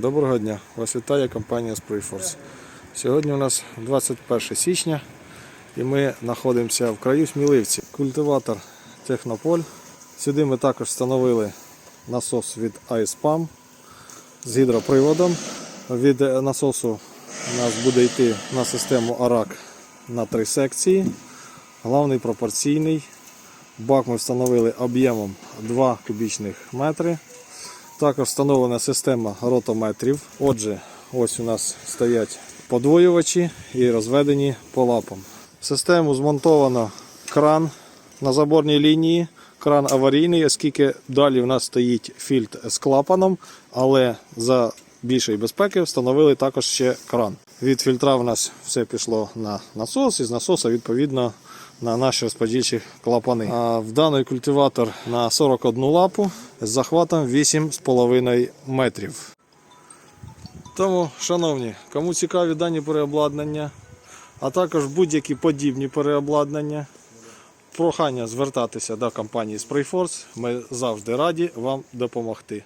Доброго дня! Вас вітає компанія Sprayforce. Сьогодні у нас 21 січня і ми знаходимося в краю Сміливці. Культиватор Технополь. Сюди ми також встановили насос від iSpam з гідроприводом. Від насосу у нас буде йти на систему ARAC на три секції. Головний пропорційний. Бак ми встановили об'ємом 2 кубічних метри. Також встановлена система ротометрів. Отже, ось у нас стоять подвоювачі і розведені по лапам. В систему змонтовано кран на заборній лінії. Кран аварійний, оскільки далі у нас стоїть фільтр з клапаном, але за більшої безпеки встановили також ще кран. Від фільтра в нас все пішло на насос, і з насоса відповідно на наші розподільчі клапани. А в даний культиватор на 41 лапу з захватом 8,5 метрів. Тому, шановні, кому цікаві дані переобладнання, а також будь-які подібні переобладнання, прохання звертатися до компанії Sprayforce. Ми завжди раді вам допомогти.